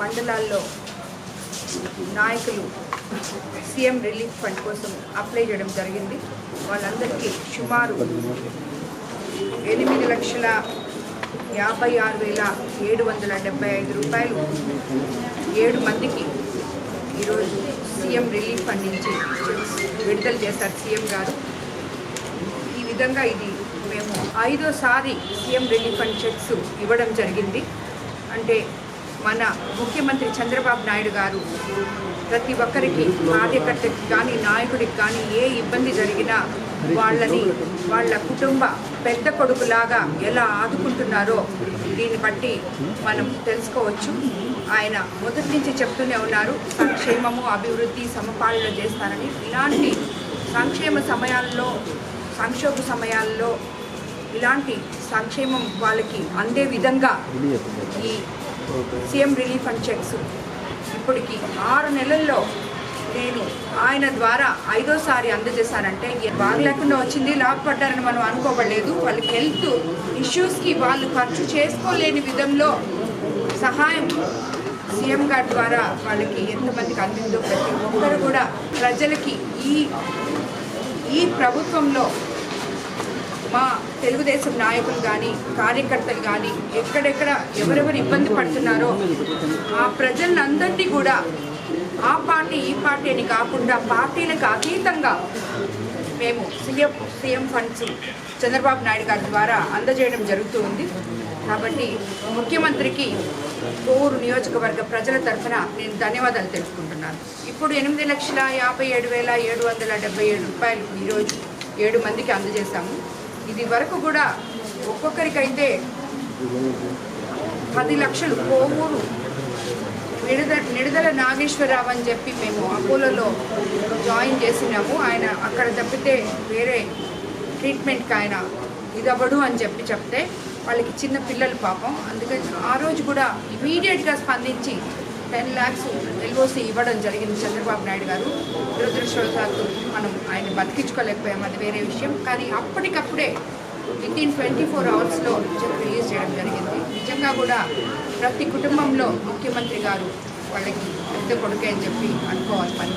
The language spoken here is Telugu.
మండలాల్లో నాయకులు సీఎం రిలీఫ్ ఫండ్ కోసం అప్లై చేయడం జరిగింది. వాళ్ళందరికీ సుమారు ఎనిమిది లక్షల యాభై ఆరు వేల ఏడు వందల డెబ్బై ఐదు రూపాయలు ఏడు మందికి ఈరోజు సీఎం రిలీఫ్ ఫండ్ నుంచి విడుదల చేశారు సీఎం గారు. ఈ విధంగా ఇది మేము ఐదోసారి సీఎం రిలీఫ్ ఫండ్ చెక్స్ ఇవ్వడం జరిగింది. అంటే మన ముఖ్యమంత్రి చంద్రబాబు నాయుడు గారు ప్రతి ఒక్కరికి కార్యకర్తకి కానీ నాయకుడికి కానీ ఏ ఇబ్బంది జరిగినా వాళ్ళని వాళ్ళ కుటుంబ పెద్ద కొడుకులాగా ఎలా ఆదుకుంటున్నారో దీన్ని బట్టి మనం తెలుసుకోవచ్చు. ఆయన మొదటి నుంచి చెప్తూనే ఉన్నారు సంక్షేమము అభివృద్ధి సమపాలన చేస్తారని. ఇలాంటి సంక్షేమ సమయాల్లో సంక్షోభ సమయాల్లో ఇలాంటి సంక్షేమం వాళ్ళకి అందే విధంగా ఈ సీఎం రిలీఫ్ అండ్ చెక్స్. ఇప్పటికి ఆరు నెలల్లో నేను ఆయన ద్వారా ఐదోసారి అందజేశానంటే బాగలేకుండా వచ్చింది లాభపడ్డారని మనం అనుకోవలేదు వాళ్ళకి హెల్త్ ఇష్యూస్కి వాళ్ళు ఖర్చు చేసుకోలేని విధంలో సహాయం సీఎం గారి ద్వారా వాళ్ళకి ఎంతమందికి అందిందో ప్రతి ఒక్కరు కూడా ప్రజలకి ఈ ఈ ప్రభుత్వంలో మా తెలుగుదేశం నాయకులు కానీ కార్యకర్తలు కానీ ఎక్కడెక్కడ ఎవరెవరు ఇబ్బంది పడుతున్నారో ఆ ప్రజలందరినీ కూడా ఆ పార్టీ ఈ పార్టీ అని కాకుండా పార్టీలకు అతీతంగా మేము CM CM funds Chandrababu Naidu గారి ద్వారా అందజేయడం జరుగుతూ ఉంది. కాబట్టి ముఖ్యమంత్రికి కోవూరు నియోజకవర్గ ప్రజల తరఫున నేను ధన్యవాదాలు తెలుసుకుంటున్నాను ఇప్పుడు ఎనిమిది లక్షల యాభై ఏడు వేల ఏడు వందల డెబ్బై ఏడు రూపాయలు ఈరోజు ఏడు మందికి అందజేశాము. ఇది వరకు కూడా ఒక్కొక్కరికైతే పది లక్షలు కోవూరు నిడద నిడదల నాగేశ్వరరావు అని చెప్పి మేము అపోలోలో జాయిన్ చేసినాము. ఆయన అక్కడ తప్పితే వేరే ట్రీట్మెంట్కి ఆయన ఇదవ్వడు అని చెప్పి చెప్తే వాళ్ళకి చిన్న పిల్లలు పాపం. అందుకని ఆ రోజు కూడా ఇమీడియట్గా స్పందించి టెన్ ల్యాక్స్ ఎల్ఓసి ఇవ్వడం జరిగింది చంద్రబాబు నాయుడు గారు. దురదృష్టవశాత్తు మనం ఆయన బతికించుకోలేకపోయాం అది వేరే విషయం. కానీ అప్పటికప్పుడే విత్ ఇన్ ట్వంటీ ఫోర్ అవర్స్లో చెక్ రిలీజ్ చేయడం జరిగింది. నిజంగా కూడా ప్రతి కుటుంబంలో ముఖ్యమంత్రి గారు వాళ్ళకి పెద్ద కొడుకే అని చెప్పి అనుకోవాలి మనం